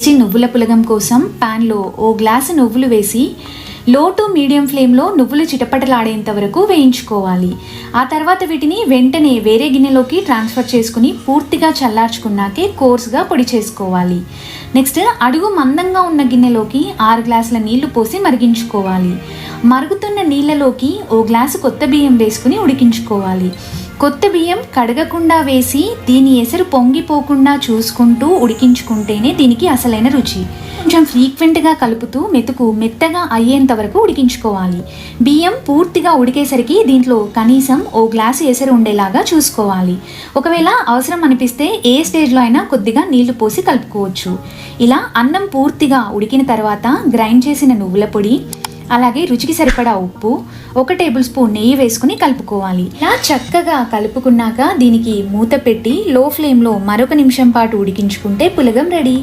చి నువ్వుల పులగం కోసం ప్యాన్లో ఓ గ్లాసు నువ్వులు వేసి లో టు మీడియం ఫ్లేమ్లో నువ్వులు చిటపటలాడేంత వరకు వేయించుకోవాలి. ఆ తర్వాత వీటిని వెంటనే వేరే గిన్నెలోకి ట్రాన్స్ఫర్ చేసుకుని పూర్తిగా చల్లార్చుకున్నాకే కోర్స్గా పొడి చేసుకోవాలి. నెక్స్ట్ అడుగు మందంగా ఉన్న గిన్నెలోకి ఆరు గ్లాసుల నీళ్ళు పోసి మరిగించుకోవాలి. మరుగుతున్న నీళ్ళలోకి ఓ గ్లాసు కొత్త బియ్యం వేసుకుని ఉడికించుకోవాలి. కొత్త బియ్యం కడగకుండా వేసి దీని ఎసరు పొంగిపోకుండా చూసుకుంటూ ఉడికించుకుంటేనే దీనికి అసలైన రుచి. కొంచెం ఫ్రీక్వెంట్గా కలుపుతూ మెతుకు మెత్తగా అయ్యేంత వరకు ఉడికించుకోవాలి. బియ్యం పూర్తిగా ఉడికేసరికి దీంట్లో కనీసం ఓ గ్లాసు ఎసరు ఉండేలాగా చూసుకోవాలి. ఒకవేళ అవసరం అనిపిస్తే ఏ స్టేజ్లో అయినా కొద్దిగా నీళ్ళు పోసి కలుపుకోవచ్చు. ఇలా అన్నం పూర్తిగా ఉడికిన తర్వాత గ్రైండ్ చేసిన నువ్వుల పొడి అలాగే రుచికి సరిపడా ఉప్పు ఒక టేబుల్ స్పూన్ నెయ్యి వేసుకుని కలుపుకోవాలి. ఇలా చక్కగా కలుపుకున్నాక దీనికి మూత పెట్టి లో ఫ్లేమ్లో మరొక నిమిషం పాటు ఉడికించుకుంటే పులగం రెడీ.